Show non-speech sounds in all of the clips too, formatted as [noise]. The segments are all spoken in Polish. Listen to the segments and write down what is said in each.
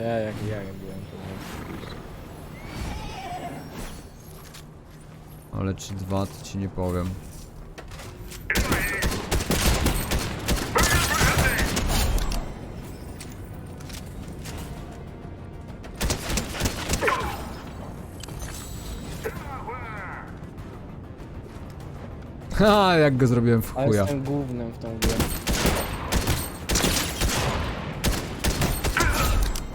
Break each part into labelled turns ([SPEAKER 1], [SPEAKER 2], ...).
[SPEAKER 1] To ja jak ja jak byłem, to nie.
[SPEAKER 2] Ale czy dwa, to ci nie powiem. Ha, jak go zrobiłem w
[SPEAKER 1] Ale
[SPEAKER 2] chuja.
[SPEAKER 1] jestem głównym w tą grę.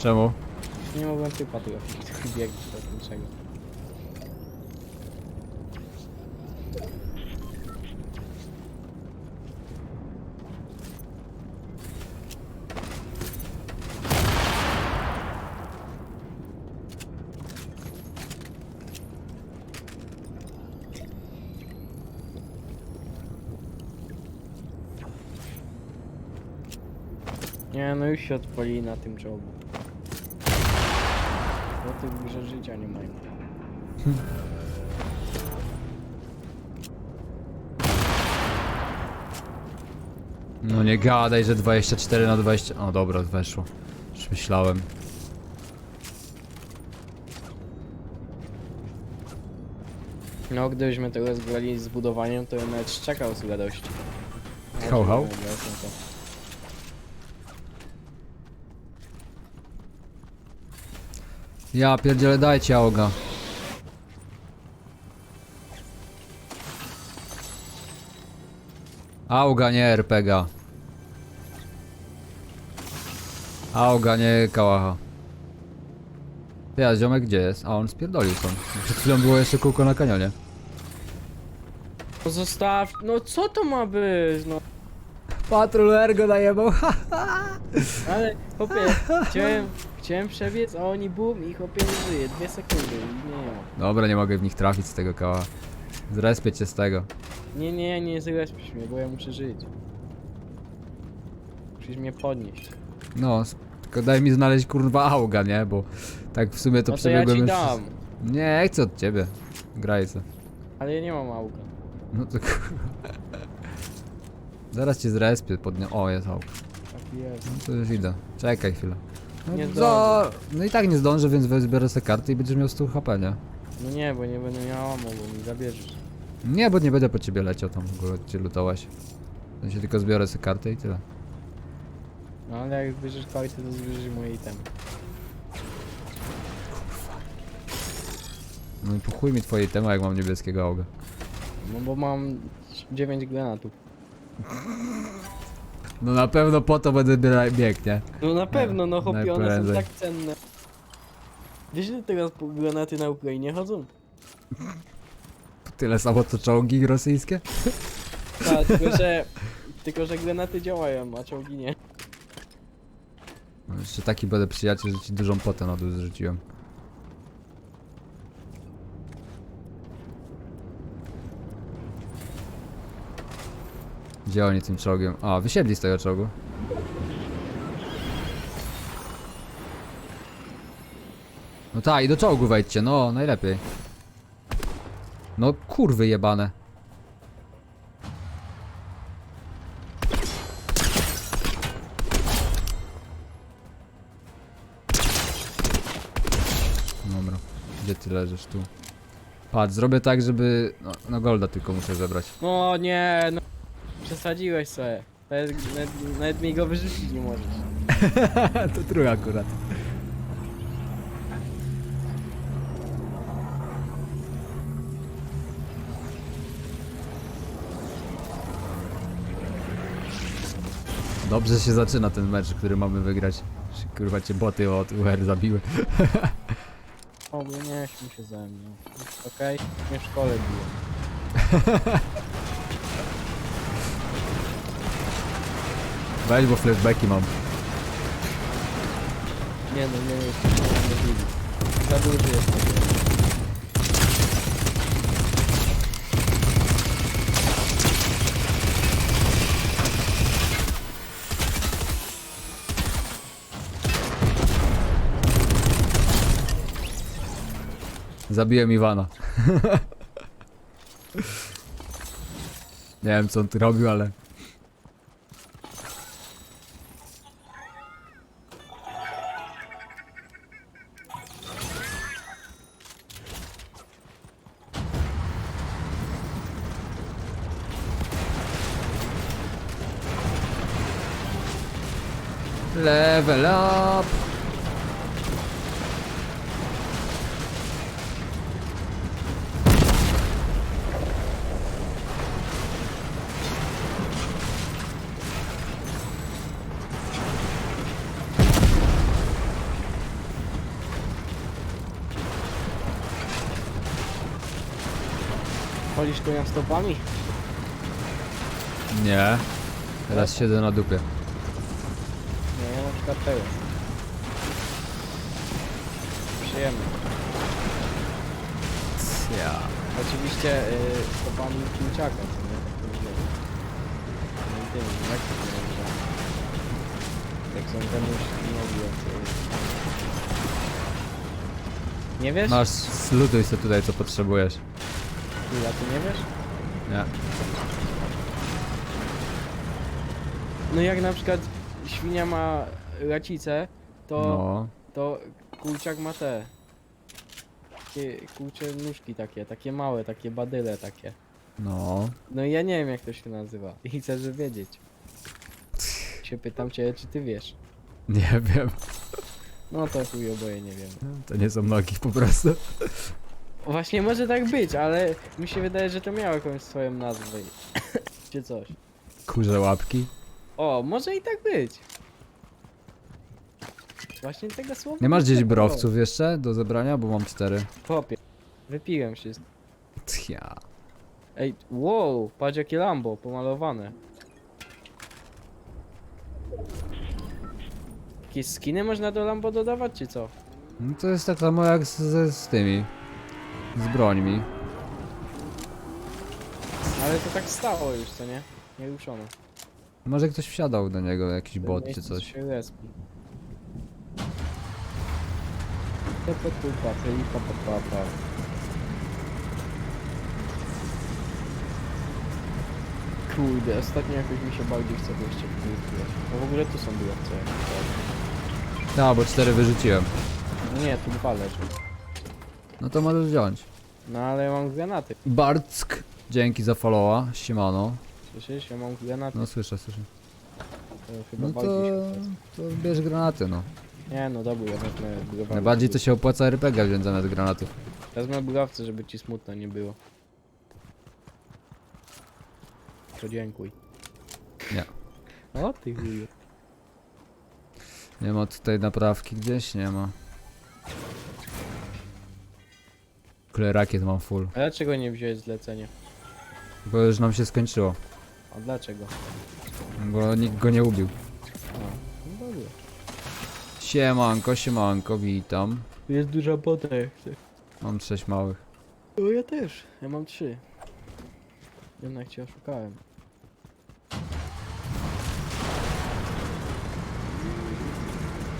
[SPEAKER 2] Czemu?
[SPEAKER 1] Nie mogłem typa tego biegł do niczego. Nie, no już się odpali na tym czołgu. Tych w grze życia nie mają.
[SPEAKER 2] No nie gadaj, że 24 na 20. O dobra, weszło. Już myślałem.
[SPEAKER 1] No, gdybyśmy tego zgrali z budowaniem, to ja nawet szczekał z radości.
[SPEAKER 2] Hał.
[SPEAKER 1] dobra, jestem to.
[SPEAKER 2] Ja pierdzielę, dajcie auga. Auga, nie RPGa. Auga, nie kałacha. Ty, a ziomek gdzie jest? A on spierdolił stąd. Przed chwilą było jeszcze kółko na kanionie.
[SPEAKER 1] Zostaw, no co to ma być, no.
[SPEAKER 2] Patrol Ergo najebał,
[SPEAKER 1] Ale, chłopie, chciałem, chciałem przebiec, a oni bum i chłopie nie żyje, dwie sekundy i nie.
[SPEAKER 2] Dobra, nie mogę w nich trafić z tego kałacha. Zrespię cię z tego.
[SPEAKER 1] Nie, nie, nie zrespisz mnie, bo ja muszę żyć. Musisz mnie podnieść.
[SPEAKER 2] No, s- tylko daj mi znaleźć kurwa auga, nie? Bo tak w sumie to
[SPEAKER 1] No to ja
[SPEAKER 2] przebiegłem
[SPEAKER 1] ci
[SPEAKER 2] już...
[SPEAKER 1] dam,
[SPEAKER 2] Nie, chcę od ciebie. Graj se.
[SPEAKER 1] ale ja nie mam auga.
[SPEAKER 2] No to kurwa. [laughs] Zaraz cię zrespię podnie... O, jest auk.
[SPEAKER 1] Tak jest.
[SPEAKER 2] No to już idę. Czekaj chwilę. No,
[SPEAKER 1] Nie
[SPEAKER 2] za- no i tak nie zdążę, więc wezbiorę sobie karty i będziesz miał 100 HP, nie?
[SPEAKER 1] No nie, bo nie będę miała bo mi zabierzesz.
[SPEAKER 2] Nie, bo nie będę po ciebie leciał tam w ogóle, cię lutować. W sensie tylko zbiorę sobie kartę i tyle.
[SPEAKER 1] No ale jak zbierzesz karty, to zbierzesz moje itemy.
[SPEAKER 2] No i po chuj mi twoje tema, jak mam niebieskiego auga.
[SPEAKER 1] No bo mam 9 granatów.
[SPEAKER 2] No na pewno po to będę biera- biegł, nie?
[SPEAKER 1] No na pewno, no chłopie, one są
[SPEAKER 2] najprędzej.
[SPEAKER 1] tak cenne. Wiesz, że teraz po- granaty na Ukrainie chodzą? [laughs]
[SPEAKER 2] Tyle samo co czołgi rosyjskie? [laughs]
[SPEAKER 1] Tak, tylko że... Tylko, że granaty działają, a czołgi nie.
[SPEAKER 2] No jeszcze taki będę przyjaciel, że ci dużą potę na dół zrzuciłem. Gdzie oni tym czołgiem? A, wysiedli z tego czołgu. No tak, i do czołgu wejdźcie, no, najlepiej. No, kurwy jebane. Dobra, gdzie ty leżysz tu? Patrz, zrobię tak, żeby... No, no golda tylko muszę zebrać.
[SPEAKER 1] No nie, no... Przesadziłeś sobie. Nawet, nawet, nawet mi go wyrzucić nie możesz. [laughs]
[SPEAKER 2] to trój akurat. Dobrze się zaczyna ten mecz, który mamy wygrać. Kurwa cię boty od UR zabiły. [laughs]
[SPEAKER 1] O, nie śmiej się ze mną. Okej? Mnie w szkole biło. [laughs]
[SPEAKER 2] Weź, bo flashbacki mam.
[SPEAKER 1] Nie no, nie jest. Za duży jest.
[SPEAKER 2] Zabiłem Iwana. [laughs] Nie wiem co on tu robił, ale... Level up!
[SPEAKER 1] Cholisz konia stopami?
[SPEAKER 2] Nie. Teraz siedzę na dupie.
[SPEAKER 1] Nie, teraz. Przyjemnie.
[SPEAKER 2] Ja.
[SPEAKER 1] Oczywiście y, stopami Kilciaka, co nie? Tak to źle. I tym, jak to się nazywa? Jak są temuś nogi, jak Nie wiesz?
[SPEAKER 2] Masz, slutuj sobie tutaj co potrzebujesz.
[SPEAKER 1] Chwila, ty nie wiesz?
[SPEAKER 2] Nie.
[SPEAKER 1] No jak na przykład świnia ma racicę, to,
[SPEAKER 2] No.
[SPEAKER 1] to kulciak ma te. Takie kurcze nóżki takie, takie małe, takie badyle takie.
[SPEAKER 2] No.
[SPEAKER 1] No i ja nie wiem jak to się nazywa i chcę żeby wiedzieć. Się pytam cię, czy ty wiesz.
[SPEAKER 2] Nie wiem.
[SPEAKER 1] No to chuj oboje nie wiemy.
[SPEAKER 2] To nie są nogi po prostu.
[SPEAKER 1] Właśnie może tak być, ale mi się wydaje, że to miało jakąś swoją nazwę. czy coś.
[SPEAKER 2] Kurze łapki.
[SPEAKER 1] O, może i tak być. Właśnie tego słowa.
[SPEAKER 2] Nie masz gdzieś browców jeszcze do zebrania? Bo mam cztery.
[SPEAKER 1] Chłopie, wypiłem wszystko.
[SPEAKER 2] Ja.
[SPEAKER 1] Ej, wow, patrz jakie Lambo, pomalowane. Jakieś skiny można do Lambo dodawać, czy co?
[SPEAKER 2] No to jest tak samo jak z, z, z tymi. Z brońmi.
[SPEAKER 1] Ale to tak stało już, co nie? Nie ruszono.
[SPEAKER 2] Może ktoś wsiadał do niego, jakiś bot czy coś.
[SPEAKER 1] się respi. Pa, pa, pa. Kurde, ostatnio jakoś mi się bardziej chce jeszcze wyjechać. No w ogóle tu są jakieś.
[SPEAKER 2] No, bo cztery wyrzuciłem.
[SPEAKER 1] Nie, tu dwa leżą.
[SPEAKER 2] No to możesz wziąć.
[SPEAKER 1] No ale ja mam granaty.
[SPEAKER 2] Barck. Dzięki za followa. Siemano.
[SPEAKER 1] Słyszysz? Ja mam granaty.
[SPEAKER 2] No słyszę, słyszę.
[SPEAKER 1] To chyba
[SPEAKER 2] No to,
[SPEAKER 1] bardziej się opłaca.
[SPEAKER 2] to bierz granaty, no.
[SPEAKER 1] Nie no dobra, ja wezmę browary.
[SPEAKER 2] Najbardziej to się opłaca RPG wziąć zamiast granatów.
[SPEAKER 1] Wezmę browce, żeby ci smutno nie było. To dziękuj.
[SPEAKER 2] Nie.
[SPEAKER 1] O ty chuju.
[SPEAKER 2] Nie ma tutaj naprawki gdzieś? Nie ma. Kule rakiet mam full.
[SPEAKER 1] A dlaczego nie wziąłeś zlecenia?
[SPEAKER 2] Bo już nam się skończyło.
[SPEAKER 1] A dlaczego?
[SPEAKER 2] Bo nikt go nie ubił.
[SPEAKER 1] No.
[SPEAKER 2] Siemanko, siemanko, witam.
[SPEAKER 1] Tu jest duża bota jak chcę.
[SPEAKER 2] Mam sześć małych.
[SPEAKER 1] O ja też. Ja mam trzy. Jednak cię oszukałem.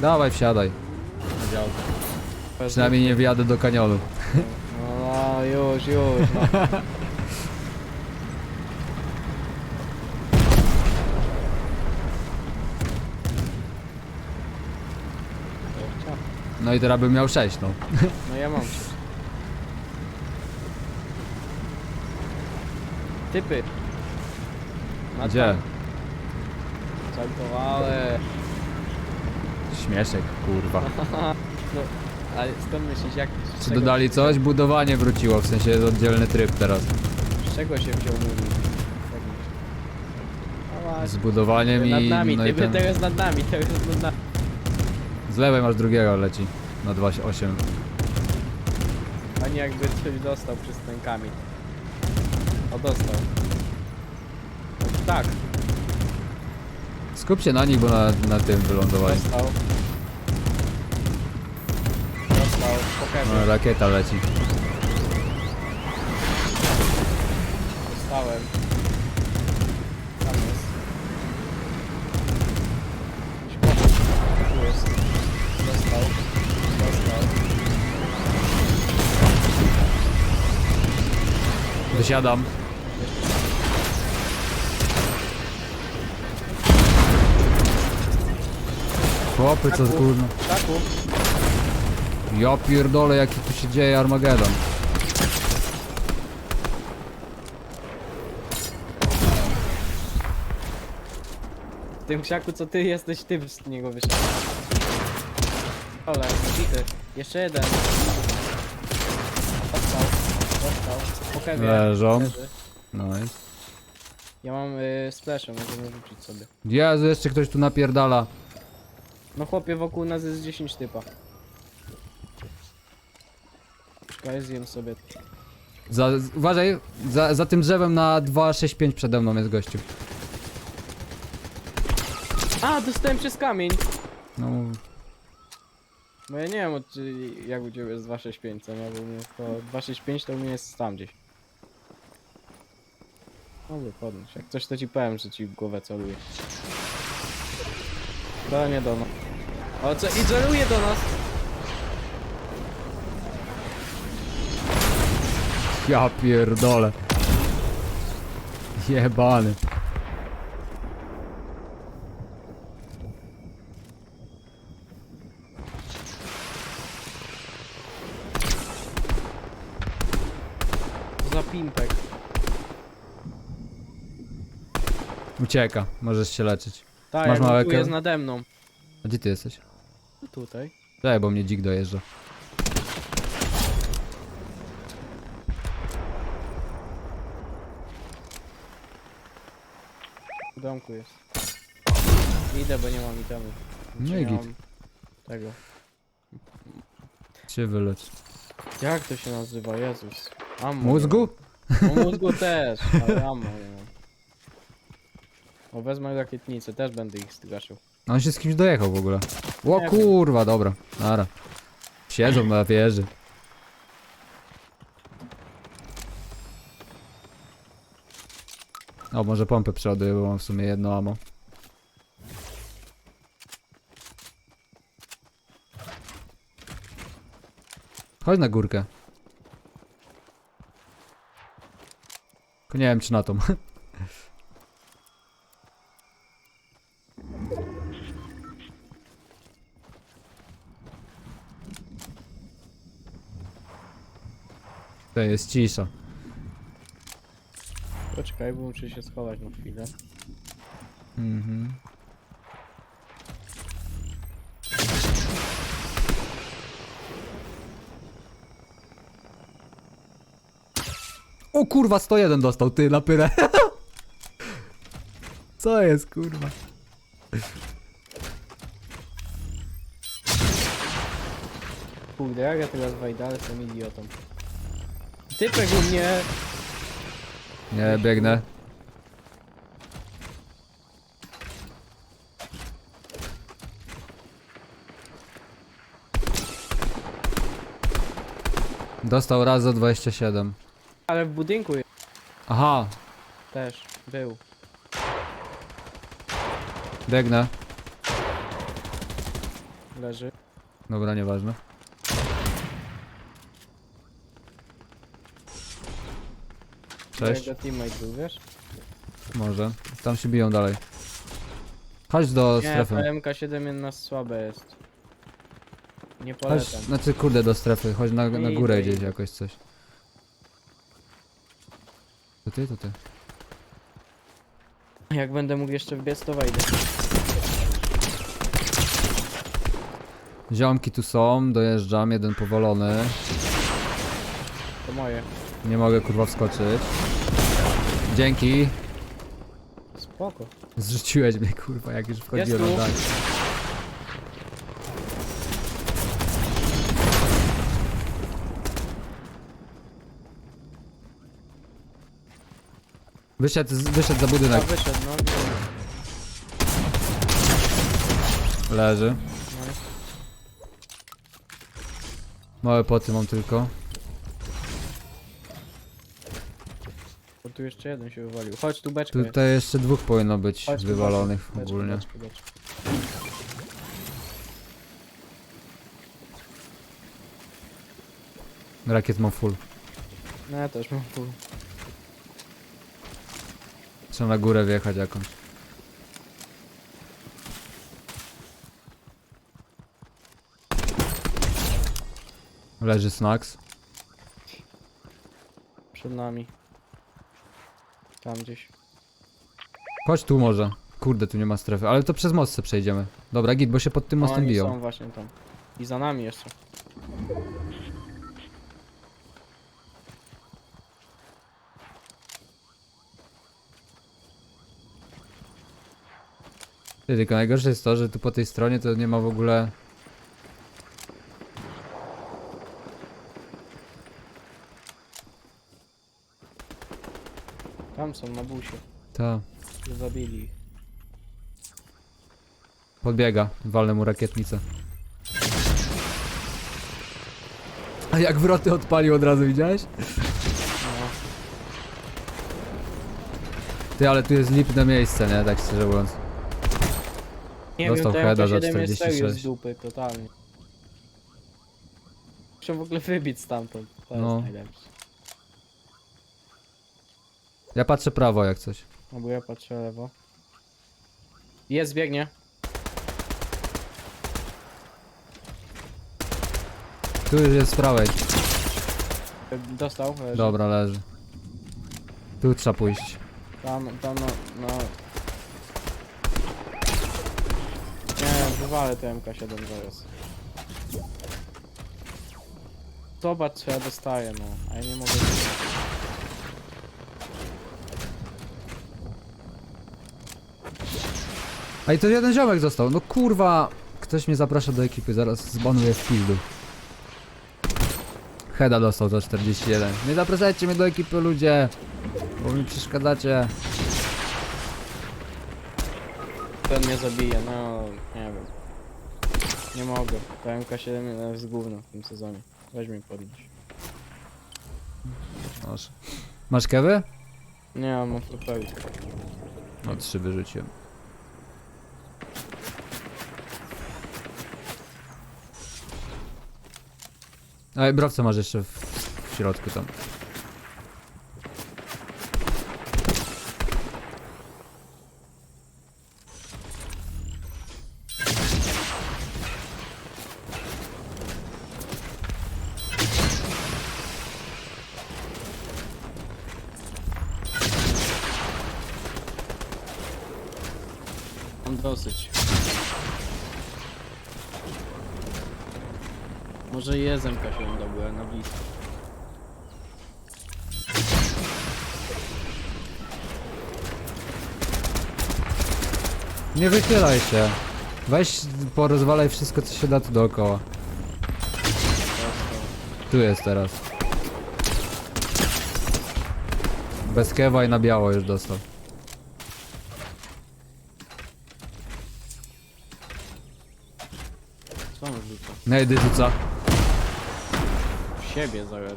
[SPEAKER 2] Dawaj, wsiadaj.
[SPEAKER 1] Na działkę.
[SPEAKER 2] Przynajmniej nie wjadę do kanionu.
[SPEAKER 1] No, no już, już. No. [laughs]
[SPEAKER 2] No i teraz bym miał sześć, no.
[SPEAKER 1] No ja mam trzy. Typy. Na
[SPEAKER 2] Gdzie?
[SPEAKER 1] Żartowałem.
[SPEAKER 2] Śmieszek, kurwa. [laughs]
[SPEAKER 1] No, ale skąd myślisz, jak... z
[SPEAKER 2] Czy
[SPEAKER 1] czego-
[SPEAKER 2] dodali coś? Budowanie wróciło, w sensie jest oddzielny tryb teraz.
[SPEAKER 1] Z czego się wziął mówi?
[SPEAKER 2] Z budowaniem
[SPEAKER 1] Nad
[SPEAKER 2] i...
[SPEAKER 1] nami,
[SPEAKER 2] No i
[SPEAKER 1] typy,
[SPEAKER 2] ten...
[SPEAKER 1] teraz nad nami, teraz nad nami.
[SPEAKER 2] Z lewej masz drugiego leci. Na 2,8.
[SPEAKER 1] Ani jakby coś dostał przez ten kamień. O, dostał. O, tak,
[SPEAKER 2] Skup się na nich, bo na, na tym wylądowali.
[SPEAKER 1] dostał. Dostał,
[SPEAKER 2] No,
[SPEAKER 1] Pokémon.
[SPEAKER 2] rakieta leci.
[SPEAKER 1] Dostałem.
[SPEAKER 2] Dosiadam. Chłopy, co kurno.
[SPEAKER 1] Taku.
[SPEAKER 2] Ja pierdolę, jaki tu się dzieje Armagedon.
[SPEAKER 1] tym krzaku co ty jesteś, ty z niego wyszedł. Ole, bity. Jeszcze jeden. Dostał. Po.
[SPEAKER 2] Leżą.
[SPEAKER 1] Leży.
[SPEAKER 2] No.
[SPEAKER 1] Ja mam y, splasha, możemy rzucić sobie.
[SPEAKER 2] Jezu, jeszcze ktoś tu napierdala.
[SPEAKER 1] No chłopie, wokół nas jest 10 typa. Czekaj, zjem sobie.
[SPEAKER 2] Za, z- uważaj, za, za tym drzewem na 265 przede mną jest gościu.
[SPEAKER 1] A, dostałem przez kamień!
[SPEAKER 2] No,
[SPEAKER 1] ja nie wiem, od- jak u ciebie jest 265, co nie? Bo u mnie to 265 to u mnie jest tam gdzieś. Mogę podnieść. Jak coś to ci powiem, że ci w głowę celuje. To nie do nas. O co? I celuje do nas!
[SPEAKER 2] ja pierdolę. Jebany.
[SPEAKER 1] Pimpek.
[SPEAKER 2] Ucieka, możesz się leczyć.
[SPEAKER 1] Tak,
[SPEAKER 2] Masz małe
[SPEAKER 1] tu jest nade mną.
[SPEAKER 2] A gdzie ty jesteś?
[SPEAKER 1] No tutaj.
[SPEAKER 2] Daj, bo mnie dzik dojeżdża.
[SPEAKER 1] W domku jest. Idę, bo nie mam itemu.
[SPEAKER 2] No i
[SPEAKER 1] nie
[SPEAKER 2] git.
[SPEAKER 1] mam Tego.
[SPEAKER 2] Się wylecz.
[SPEAKER 1] Jak to się nazywa? Jezus. Ammo.
[SPEAKER 2] Mózgu?
[SPEAKER 1] No mózgu też, ale ammo nie mam. O, wezmę rakietnicę, też będę ich zgaszył.
[SPEAKER 2] On się z kimś dojechał w ogóle. O
[SPEAKER 1] Nie wiem.
[SPEAKER 2] kurwa, dobra. Nara. Siedzą na wieży. O, może pompę przeładuję, bo mam w sumie jedno amo. Chodź na górkę. Tylko nie wiem czy na tą. To jest cisza.
[SPEAKER 1] Poczekaj, bo muszę się schować na chwilę.
[SPEAKER 2] Mhm. O kurwa, 101 dostał, ty na pyrę. [laughs] Co jest, kurwa?
[SPEAKER 1] Kurde, jak ja teraz wejdę, ale jestem idiotą. Typek u mnie!
[SPEAKER 2] Nie, biegnę. Dostał raz za 27.
[SPEAKER 1] Ale w budynku jest
[SPEAKER 2] Aha,
[SPEAKER 1] też. Był.
[SPEAKER 2] biegnę.
[SPEAKER 1] Leży.
[SPEAKER 2] Dobra, nieważne. Cześć.
[SPEAKER 1] Jego teammate był, wiesz?
[SPEAKER 2] Może. Tam się biją dalej. Chodź do
[SPEAKER 1] Nie,
[SPEAKER 2] strefy.
[SPEAKER 1] MK7 jednak słabe jest. Nie
[SPEAKER 2] Chodź,
[SPEAKER 1] polecam.
[SPEAKER 2] znaczy kurde do strefy. Chodź na, na górę
[SPEAKER 1] idę.
[SPEAKER 2] gdzieś jakoś coś. To ty, to ty.
[SPEAKER 1] Jak będę mógł jeszcze wbiec, to wejdę.
[SPEAKER 2] Ziomki tu są, dojeżdżam, jeden powolony.
[SPEAKER 1] To moje.
[SPEAKER 2] Nie mogę kurwa wskoczyć. Dzięki.
[SPEAKER 1] Spoko.
[SPEAKER 2] Zrzuciłeś mnie kurwa, jak już wchodziłem
[SPEAKER 1] Jest
[SPEAKER 2] na
[SPEAKER 1] tu.
[SPEAKER 2] dach. Wyszedł, z- wyszedł za
[SPEAKER 1] A
[SPEAKER 2] budynek.
[SPEAKER 1] wyszedł, no.
[SPEAKER 2] Leży.
[SPEAKER 1] no.
[SPEAKER 2] Małe poty mam tylko.
[SPEAKER 1] Bo tu jeszcze jeden się wywalił. Chodź, tu beczka jest.
[SPEAKER 2] Tutaj jeszcze dwóch powinno być
[SPEAKER 1] Chodź, tu
[SPEAKER 2] wywalonych
[SPEAKER 1] beczka,
[SPEAKER 2] ogólnie.
[SPEAKER 1] beczka, beczka.
[SPEAKER 2] Rakiet mam full.
[SPEAKER 1] No ja też mam pół.
[SPEAKER 2] Trzeba na górę wjechać jakąś. Leży snacks.
[SPEAKER 1] Przed nami. Tam gdzieś.
[SPEAKER 2] Chodź tu może. Kurde, tu nie ma strefy, ale to przez most se przejdziemy. Dobra, git, bo się pod tym mostem
[SPEAKER 1] Oni
[SPEAKER 2] biją.
[SPEAKER 1] są właśnie tam. I za nami jeszcze.
[SPEAKER 2] Ty, Tylko najgorsze jest to, że tu po tej stronie to nie ma w ogóle...
[SPEAKER 1] Tam są na busie.
[SPEAKER 2] Ta,
[SPEAKER 1] Zabili ich.
[SPEAKER 2] podbiega, walnę mu rakietnicę. A jak wroty odpalił od razu, widziałeś?
[SPEAKER 1] No.
[SPEAKER 2] Ty, ale tu jest lipne miejsce, nie? Tak szczerze mówiąc.
[SPEAKER 1] Nie
[SPEAKER 2] Dostał
[SPEAKER 1] wiem,
[SPEAKER 2] heada
[SPEAKER 1] to
[SPEAKER 2] za
[SPEAKER 1] MK7 jest serio
[SPEAKER 2] 46.
[SPEAKER 1] z dupy, totalnie. Muszę w ogóle wybić stamtąd. To
[SPEAKER 2] No.
[SPEAKER 1] jest najlepsze.
[SPEAKER 2] Ja patrzę prawo jak coś.
[SPEAKER 1] No bo ja patrzę lewo. Jest, biegnie.
[SPEAKER 2] Tu już jest z prawej.
[SPEAKER 1] Dostał. leży.
[SPEAKER 2] Dobra, leży. Tu trzeba pójść.
[SPEAKER 1] Tam, tam, no, no. Wywalę to MK7 zaraz. Zobacz, co ja dostaję, no. A ja nie mogę...
[SPEAKER 2] A i to jeden ziomek został. No kurwa. Ktoś mnie zaprasza do ekipy, zaraz zbanuję w pizdu. Heda dostał za 41. Nie zapraszajcie mnie do ekipy ludzie. Bo mi przeszkadzacie.
[SPEAKER 1] Ten mnie zabije, no, nie wiem. Nie mogę. To MK7 jest gówno w tym sezonie. Weź mnie podnieś.
[SPEAKER 2] Masz. Masz kewy?
[SPEAKER 1] Nie, mam frutowi.
[SPEAKER 2] No trzy wyrzuciłem. Ale browca masz jeszcze w, w środku tam.
[SPEAKER 1] Mam dosyć. Może jest MK7 dobry, ale na blisko.
[SPEAKER 2] Nie wychylaj się. Weź porozwalaj wszystko co się da tu dookoła. Tu jest teraz. Bez kewa i na biało już dostał.
[SPEAKER 1] Co on rzuca?
[SPEAKER 2] Nejdy rzuca.
[SPEAKER 1] W siebie zaraz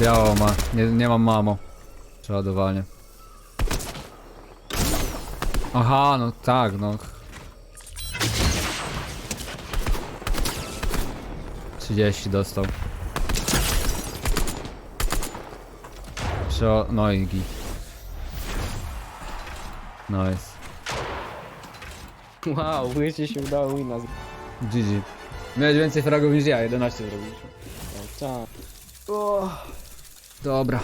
[SPEAKER 2] Biało ma. Nie, nie mam mamo. Przeładowanie. Aha, no tak, no. 30 dostał. Przeo... No i git. Nice. [laughs]
[SPEAKER 1] Wow, łycie się udało wina z...
[SPEAKER 2] GG. Miałeś więcej fragów niż ja, 11 zrobiliśmy.
[SPEAKER 1] Tak.
[SPEAKER 2] Dobra.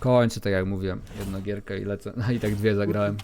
[SPEAKER 2] Kończę tak jak mówiłem. Jedną i lecę. No [laughs] i tak dwie zagrałem.